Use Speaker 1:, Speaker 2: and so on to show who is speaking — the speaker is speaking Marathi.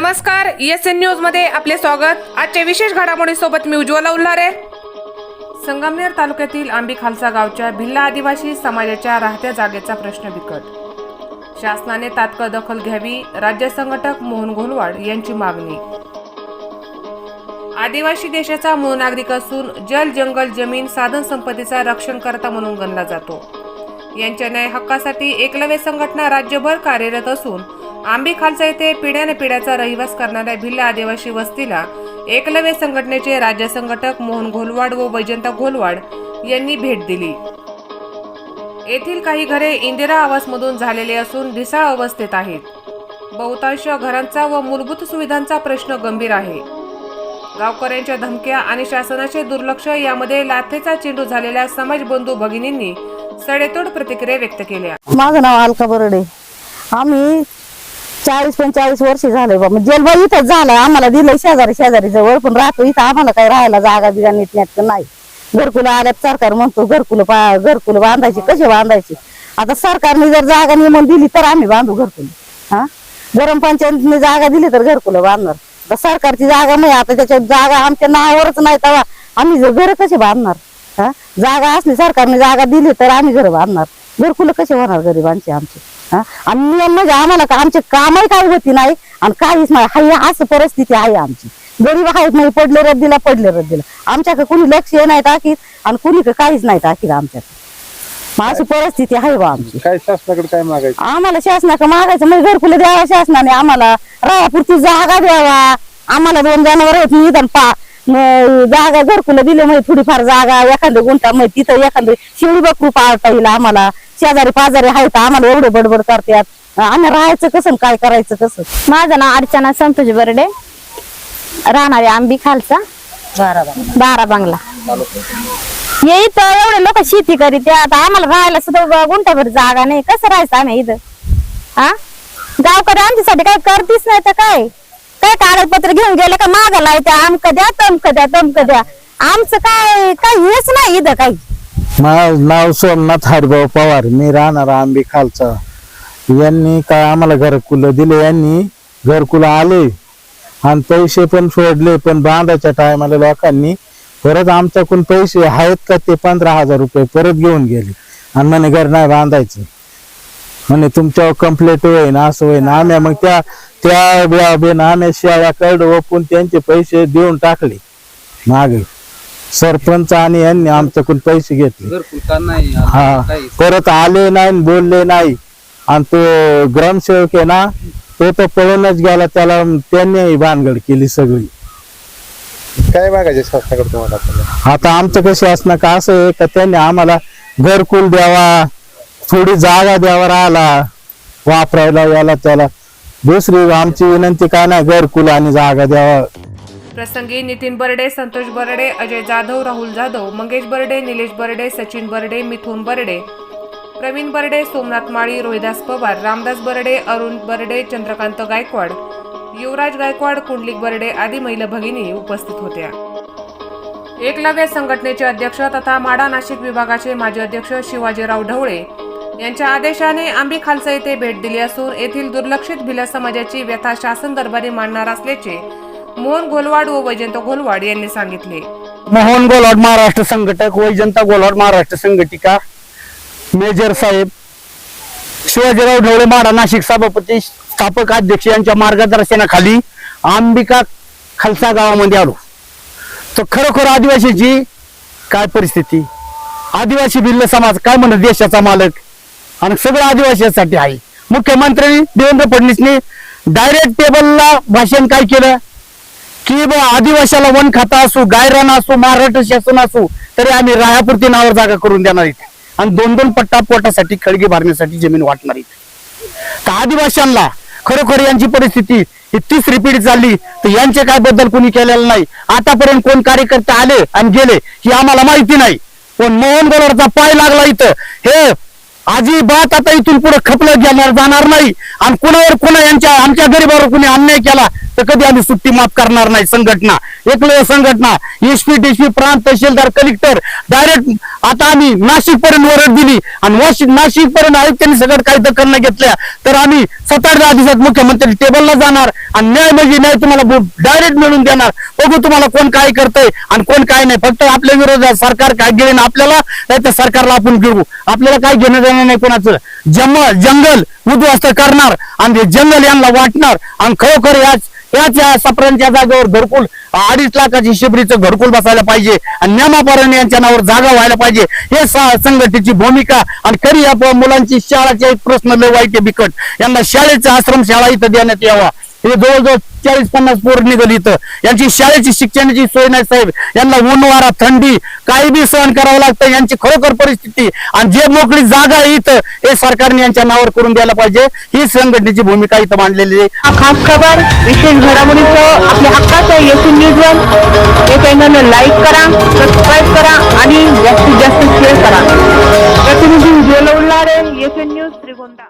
Speaker 1: नमस्कार एस एन न्यूजमध्ये आपले स्वागत. आजच्या विशेष घडामोडी सोबत मी उज्ज्वला उल्हारे. संगमनेर तालुक्यातील आंबी खालसा गावच्या भिल्ला आदिवासी समाजाच्या राहत्या जागेचा प्रश्न बिकट. शासनाने तात्काळ दखल घ्यावी राज्य संघटक मोहन घोलवाड यांची मागणी. आदिवासी देशाचा मूळ नागरिक असून जल जंगल जमीन साधन संपत्तीचा रक्षणकर्ता म्हणून गणला जातो. यांच्या न्याय हक्कासाठी एकलव्य संघटना राज्यभर कार्यरत असून आंबीखालचा येथे पिढ्याने पिढ्याचा रहिवास करणाऱ्या भिल्ल आदिवासी वस्तीला एकलव्य संघटनेचे राज्य संघटक मोहन घोलवाड व वैजंता घोलवाड यांनी भेट दिली. येथील काही घरे इंदिरा आवासमधून झालेले असून ढिसाळ अवस्थेत आहेत. बहुतांश घरांचा व मूलभूत सुविधांचा प्रश्न गंभीर आहे. गावकऱ्यांच्या धमक्या आणि शासनाचे दुर्लक्ष यामध्ये लाथेचा चेंडू झालेल्या समाज बंधू भगिनींनी सडेतोड प्रतिक्रिया व्यक्त केल्या.
Speaker 2: माझं नाव अलका बरडे. आम्ही चाळीस पंचेचाळीस वर्ष झाले बा. म्हणजे जेलबा इथंच झालं. आम्हाला दिलंय शेजारी शेजारी जवळ पण राहतो इथं आम्हाला काही राहायला जागा बिगा नीट नाही. घरकुल आल्यात सरकार म्हणतो घरकुल पा घरकुल बांधायची कसे बांधायची? आता सरकारने जर जागा नियमन दिली तर आम्ही बांधू घरकुल. हा? ग्रामपंचायतने जागा दिली तर घरकुल बांधणार. तर सरकारची जागा नाही आता त्याच्यात जागा आमच्या नावावरच नाही तेव्हा आम्ही जर घर कसे बांधणार? हा? जागा असली सरकारने जागा दिली तर आम्ही घर बांधणार. घरकुल कसे होणार गरिबांचे आमचे? आणि नियम म्हणजे आम्हाला का आमचे कामही काही होती नाही आणि काहीच नाही. हाय असं परिस्थिती आहे आमची. गरीब आहेत नाही पडले रद्दीला पडले रद्दीला. आमच्याकडे कुणी लक्ष नाही टाकीत आणि कुणी काहीच नाही टाकीत आमच्याकडे. मग अशी परिस्थिती आहे बा आमची.
Speaker 3: काय शासनाकडे काय मागायचं?
Speaker 2: आम्हाला शासनाकडे मागायचं म्हणजे घरकुल द्यावा शासनाने आम्हाला. राहापुरती जागा द्यावा. आम्हाला दोन जनावर आहेत निदान पा जागा घरकुल दिले म्हणजे थोडीफार जागा एखादं गुंठा मग तिथं एखादं शिवडी बकरू पाळता येईल आम्हाला. शेजारी पाजारी आहेत आम्हाला एवढे बडबड करतात. आम्ही राहायचं कसं काय करायचं कसं?
Speaker 4: माझं नाव अर्चना संतोष बर्डे. राहणारे आंबी खालचा. बारा बंगला. ये इथं एवढे लोक शेती करीत. आता आम्हाला राहायला सुद्धा गुंठाभर जागा नाही. कसं राहायचं आम्ही इथं? हा? गावकडे आमच्यासाठी काय करतीच नाही तर काय? काय कागदपत्र घेऊन गेले का मागायला येते आमक द्या तमक द्या तमक द्या. आमचं काय काय हेच नाही इथं काही.
Speaker 3: माझं नाव सोमनाथ हरिभाऊ पवार मी राहणार आंबे खालचा. यांनी काय आम्हाला घरकुल दिले? यांनी घरकुल आले आणि पैसे पण सोडले पण बांधायच्या टायमाला लोकांनी परत आमच्याकडून पैसे आहेत का ते पंधरा हजार रुपये परत घेऊन गेले. आणि म्हणे घर नाही बांधायचं. म्हणे तुमच्यावर कंप्लेंट होईन असं होईन. आम्ही मग त्या त्या बेन आम्ही शेळ्या कर्ड ओपून त्यांचे पैसे देऊन टाकले. मागे. सरपंच आणि यांनी आमच्याकडून पैसे घेतले. हा. परत आले नाही आणि बोलले नाही. आणि तो ग्रामसेवक आहे ना तो तर पळूनच गेला त्याला त्यांनी भानगड केली सगळी.
Speaker 5: काय मागायचे शासनाकडे तुम्हाला आता?
Speaker 3: आता आमचं कसं असणं का असं आहे का त्यांनी आम्हाला घरकुल द्यावा थोडी जागा द्यावा राहिला वापरायला याला त्याला. दुसरी आमची विनंती काय नाही घरकुल आणि जागा द्यावा.
Speaker 1: प्रसंगी नितीन बर्डे संतोष बर्डे अजय जाधव राहुल जाधव मंगेश बर्डे निलेश बर्डे सचिन बर्डे मिथुन बर्डे प्रवीण बर्डे सोमनाथ माळी रोहिदास पवार रामदास बर्डे अरुण बर्डे चंद्रकांत गायकवाड युवराज गायकवाड कुंडलिक बर्डे आदी महिला भगिनी उपस्थित होत्या. एकलव्य संघटनेचे अध्यक्ष तथा माडा नाशिक विभागाचे माजी अध्यक्ष शिवाजीराव ढवळे यांच्या आदेशाने आंबी खालसा येथे भेट दिली असून येथील दुर्लक्षित भिला समाजाची व्यथा शासन दरबारी मांडणार असल्याचे मोहन घोलवाड व वैजंत गोलवाड यांनी सांगितले.
Speaker 6: मोहन गोलाड महाराष्ट्र संघटक वैजंता गोलवाड महाराष्ट्र संघटिका मेजर साहेब शिवाजीराव ढवळे माडा नाशिक सभापती स्थापक अध्यक्ष यांच्या मार्गदर्शनाखाली अंबिका खालसा गावामध्ये आलो. तर खरोखर आदिवासीची काय परिस्थिती? आदिवासी भिल्ल समाज काय म्हणत देशाचा मालक? आणि सगळं आदिवासीसाठी आहे. मुख्यमंत्री देवेंद्र फडणवीसने डायरेक्ट टेबलला भाषण काय केलं? की बा वन खाता असू गायरान असू महाराष्ट्र शासन असू तरी आम्ही रायापुरती नावावर जागा करून देणार इथे. आणि दोन दोन पट्टा पोटासाठी खळगी भरण्यासाठी जमीन वाटणार इथे. तर आदिवाशांना खरोखर यांची परिस्थिती ही तिसरी पिढी चालली तर यांचे काय बदल कोणी केलेला नाही. आतापर्यंत कोण कार्यकर्ते आले आणि गेले ही आम्हाला माहिती नाही. पण मोहन गोलवरचा पाय लागला इथं. हे अजिबात आता इथून पुढे खपलं घेणार जाणार नाही. आणि कुणावर कुणा यांच्या आमच्या गरीबावर कुणी अन्याय केला तर कधी आम्ही सुट्टी माफ करणार नाही संघटना. एकलव्य संघटना एसपी टीसी प्रांत तहसीलदार कलेक्टर डायरेक्ट आता आम्ही नाशिक पर्यंत वरड दिली. आणि वाशिक नाशिक पर्यंत आयुक्तांनी सगळं काही दखल घेतल्या तर आम्ही सात आठ दहा दिवसात मुख्यमंत्री टेबलला जाणार आणि न्याय म्हणजे न्याय तुम्हाला डायरेक्ट मिळून देणार. बघू तुम्हाला कोण काय करतंय आणि कोण काय नाही. फक्त आपल्या विरोधात सरकार काय घेईन आपल्याला नाही तर सरकारला आपण घेऊ आपल्याला काय घेणं देणं नाही कोणाचं? जम जंगल उद्ध्वस्त करणार आणि ते जंगल यांना वाटणार. आणि खरोखर याच याच या सप्रांच्या जागेवर घरकुल अडीच लाखाची शिबरीचं घरकुल बसायला पाहिजे आणि नेमापर्यंत यांच्या नावावर जागा व्हायला पाहिजे. हे संघटनेची भूमिका आणि खरी या मुलांची शाळाचे एक प्रश्न लय वाईट बिकट. यांना शाळेचा आश्रम शाळा इथं देण्यात यावा. हे जवळजवळ चाळीस पन्नास पोर निघाली इथं. यांची शाळेची शिक्षणाची सोय नाही साहेब. यांना ऊन वारा थंडी काही बी सहन करावं लागतं यांची खरोखर परिस्थिती. आणि जे मोकळी जागा आहे इथं हे सरकारने यांच्या नावावर करून द्यायला पाहिजे. ही संघटनेची भूमिका इथं मांडलेली आहे.
Speaker 7: खास खबर विशेष घडामोडीचं आपल्या हक्काचं येथून न्यूज वन हे लाईक करा सबस्क्राईब करा आणि जास्तीत जास्त शेअर करा. प्रतिनिधी विजय उल्हारे येथून न्यूज त्रिगोंदा